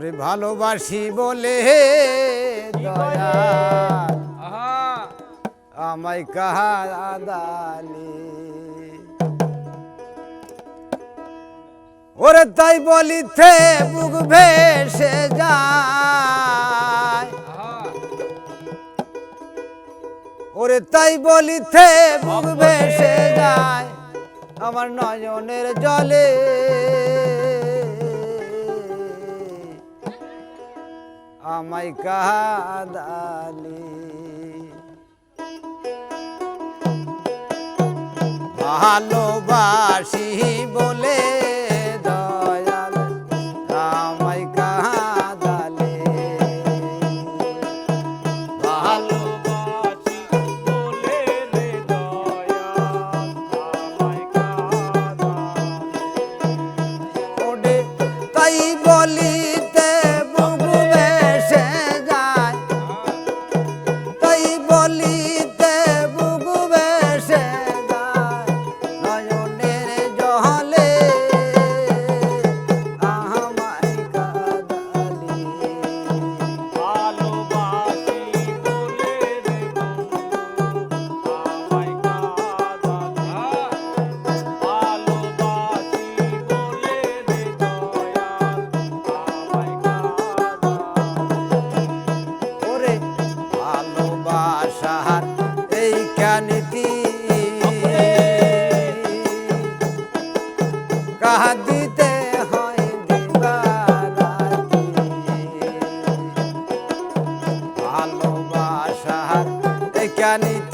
ওরে ভালোবাসি বলে দয়া আমায় কাহা ওরে তাই বলি থে বুক ভেসে যায়। ওরে তাই বলি থে বুক ভেসে যায়। আমার নয়নের জলে আমায় কাদালি ভালোবাসি বলে কাহাদিতে হয় দিবারাতি ভালোবাসার কেনিতে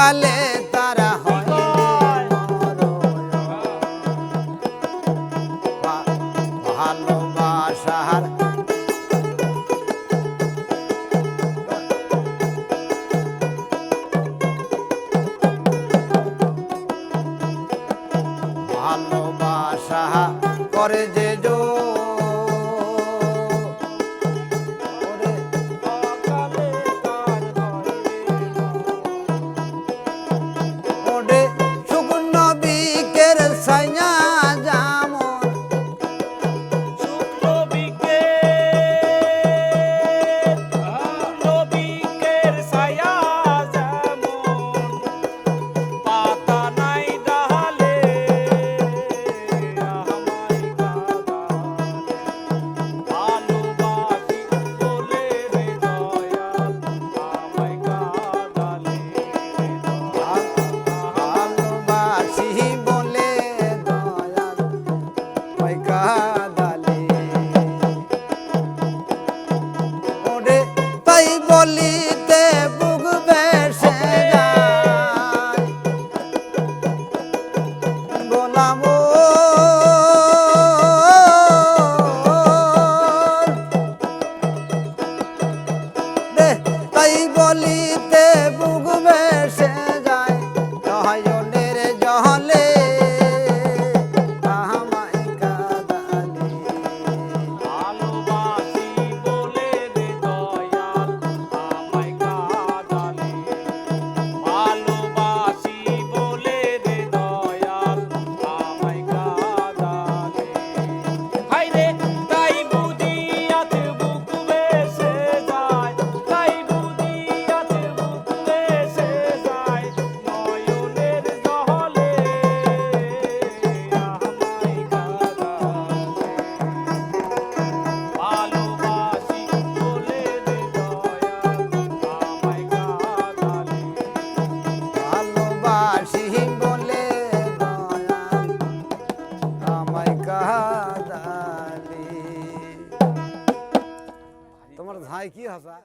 কালে তারা হয়। ভালোবাসা করে যে তাই বলিতে বুগবে সে aqui, rapaz.